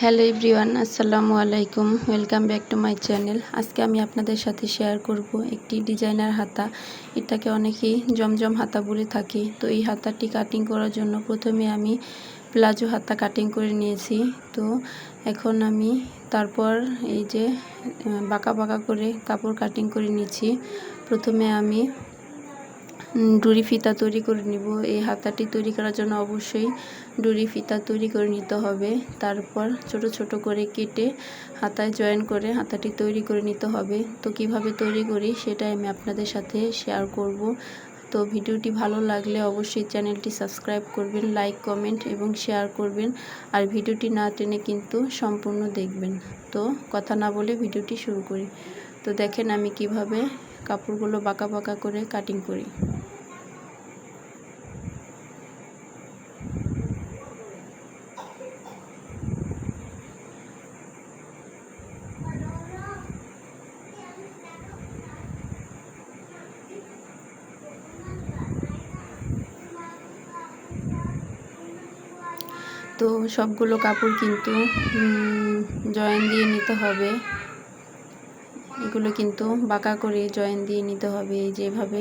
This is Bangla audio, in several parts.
হ্যালো এভরিওয়ান, আসসালামু আলাইকুম। Welcome back to my channel আজকে আমি আপনাদের সাথে শেয়ার করব একটি ডিজাইনার হাতা। এটাকে অনেকেই জমজম হাতা বলে থাকি। তো এই হাতাটি কাটিং করার জন্য প্রথমে আমি প্লাজো হাতা কাটিং করে নিয়েছি। তো এখন আমি তারপর এই যে বাঁকা বাঁকা করে কাপড় কাটিং করে নিয়েছি প্রথমে আমি ডুরি ফিতা তৈরি করে নিব। এই হাতাটি তৈরি করার জন্য অবশ্যই ডুরি ফিতা তৈরি করে নিতে হবে। তারপর ছোট ছোট করে কেটে হাতায় জয়েন করে হাতাটি তৈরি করে নিতে হবে। তো কীভাবে তৈরি করি সেটা আমি আপনাদের সাথে শেয়ার করব। তো ভিডিওটি ভালো লাগলে অবশ্যই চ্যানেলটি সাবস্ক্রাইব করবেন লাইক কমেন্ট এবং শেয়ার করবেন। আর ভিডিওটি না টেনে কিন্তু সম্পূর্ণ দেখবেন। তো কথা না বলে ভিডিওটি শুরু করি। তো দেখেন আমি কীভাবে কাপড়গুলো বাঁকা বাঁকা করে কাটিং করি। তো সবগুলো কাপড় কিন্তু জয়েন দিয়ে নিতে হবে। এগুলো কিন্তু বাঁকা করে জয়েন দিয়ে নিতে হবে এই যেভাবে।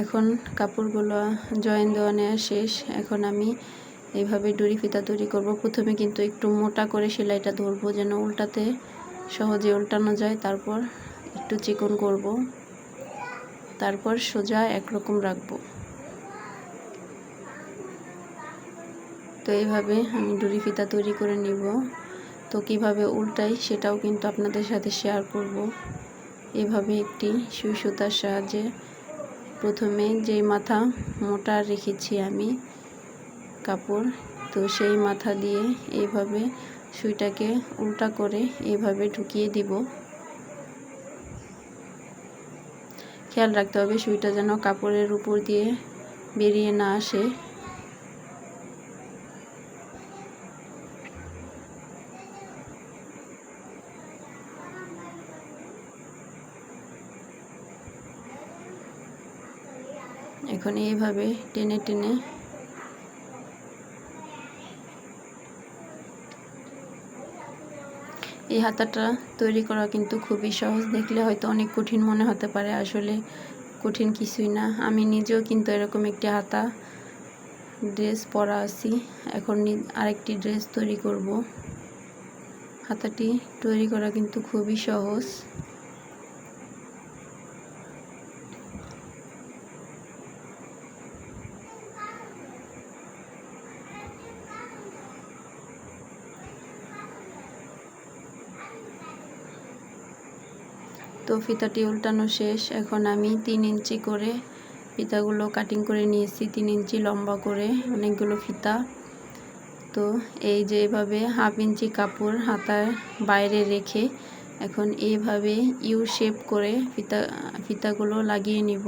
এখন কাপড়গুলো জয়েন দেওয়া নেওয়া শেষ। এখন আমি এইভাবে ডুরি ফিতা তৈরি করব। প্রথমে কিন্তু একটু মোটা করে সেলাইটা ধরবো, যেন উল্টাতে সহজে উল্টানো যায়। তারপর একটু চিকন করব। তারপর সোজা একরকম রাখব। তো এইভাবে আমি ডুরি ফিতা তৈরি করে নিব। তো কীভাবে উল্টাই সেটাও কিন্তু আপনাদের সাথে শেয়ার করব। এভাবে একটি সুই সুতার সাহায্যে প্রথমে যেই মাথা মোটা রেখেছি আমি কাপড়, তো সেই মাথা দিয়ে এইভাবে সুইটাকে উল্টা করে এইভাবে ঢুকিয়ে দিব। খেয়াল রাখতে হবে সুইটা যেন কাপড়ের উপর দিয়ে বেরিয়ে না আসে। এখন এইভাবে টেনে টেনে এই হাতাটা তৈরি করা কিন্তু খুবই সহজ। দেখলে হয়তো অনেক কঠিন মনে হতে পারে, আসলে কঠিন কিছুই না। আমি নিজেও কিন্তু এরকম একটি হাতা ড্রেস পরা আছি। এখন আরেকটি ড্রেস তৈরি করব। হাতাটি তৈরি করা কিন্তু খুবই সহজ। তো ফিতাটি উল্টানো শেষ। এখন আমি তিন ইঞ্চি করে ফিতাগুলো কাটিং করে নিয়েছি। তিন ইঞ্চি লম্বা করে অনেকগুলো ফিতা। তো এই যে এভাবে হাফ ইঞ্চি কাপড় হাতার বাইরে রেখে এখন এইভাবে ইউ শেপ করে ফিতা, ফিতাগুলো লাগিয়ে নিব।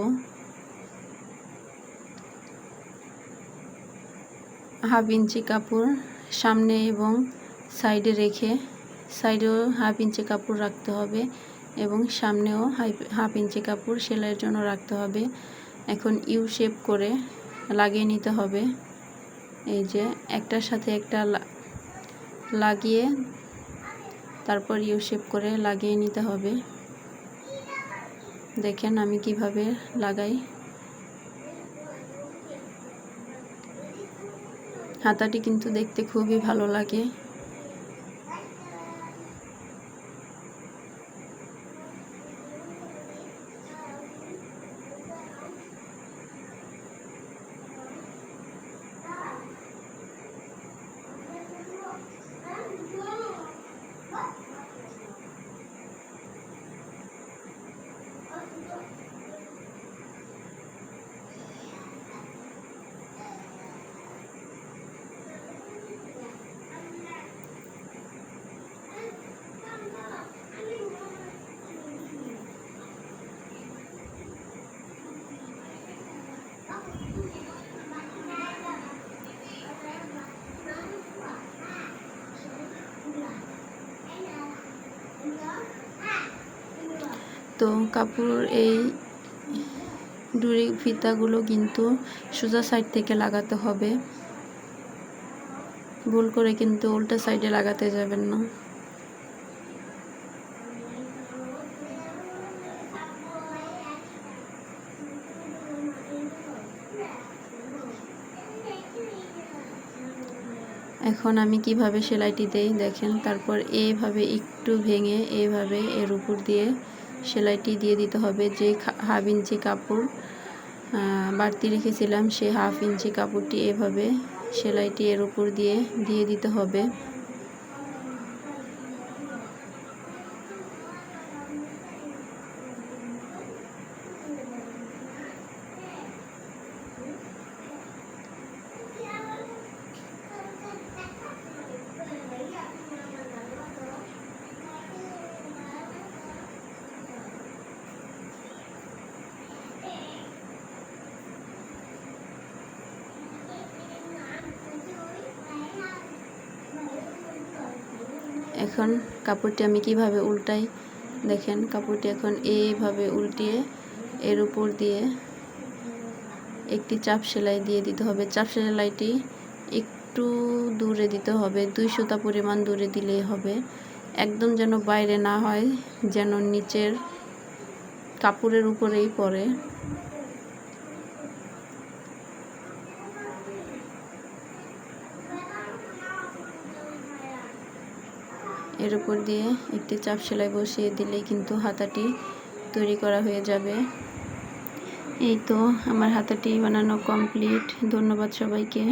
হাফ ইঞ্চি কাপড় সামনে এবং সাইডে রেখে সাইডেও হাফ ইঞ্চি কাপড় রাখতে হবে। এবং সামনেও হাফ ইঞ্চি কাপড় সেলাইয়ের জন্য রাখতে হবে। এখন ইউ শেপ করে লাগিয়ে নিতে হবে। এই যে একটার সাথে একটা লাগিয়ে তারপর ইউ শেপ করে লাগিয়ে নিতে হবে। দেখেন আমি কীভাবে লাগাই। হাতাটি কিন্তু দেখতে খুবই ভালো লাগে। তো কাপড় এই ডুরি ফিতাগুলো কিন্তু সোজা সাইড থেকে লাগাতে হবে। ভুল করে কিন্তু উল্টা সাইডে লাগাতে যাবেন না। এখন আমি কীভাবে সেলাইটি দেই দেখেন, তারপর এইভাবে একটু ভেঙে এইভাবে এর উপর দিয়ে সেলাইটি দিয়ে দিতে হবে যে হাফ ইঞ্চি কাপড় বাড়তি রেখেছিলাম সেই হাফ ইঞ্চি কাপড়টি এভাবে সেলাইটি এর উপর দিয়ে দিয়ে দিতে হবে। এখন কাপড়টি আমি কীভাবে উল্টাই? দেখেন, কাপড়টি এখন এইভাবে উল্টিয়ে এর উপর দিয়ে একটি চাপ সেলাই দিয়ে দিতে হবে। চাপ সেলাইটি একটু দূরে দিতে হবে, দুই সুতা পরিমাণ দূরে দিলেই হবে। একদম যেন বাইরে না হয়, যেন নিচের কাপড়ের উপরেই পড়ে। এর উপর দিয়ে একটি চাপ সেলাই বসিয়ে দিলেই কিন্তু হাতাটি তৈরি করা হয়ে যাবে। এই তো, আমার হাতাটি বানানো কমপ্লিট ধন্যবাদ সবাইকে।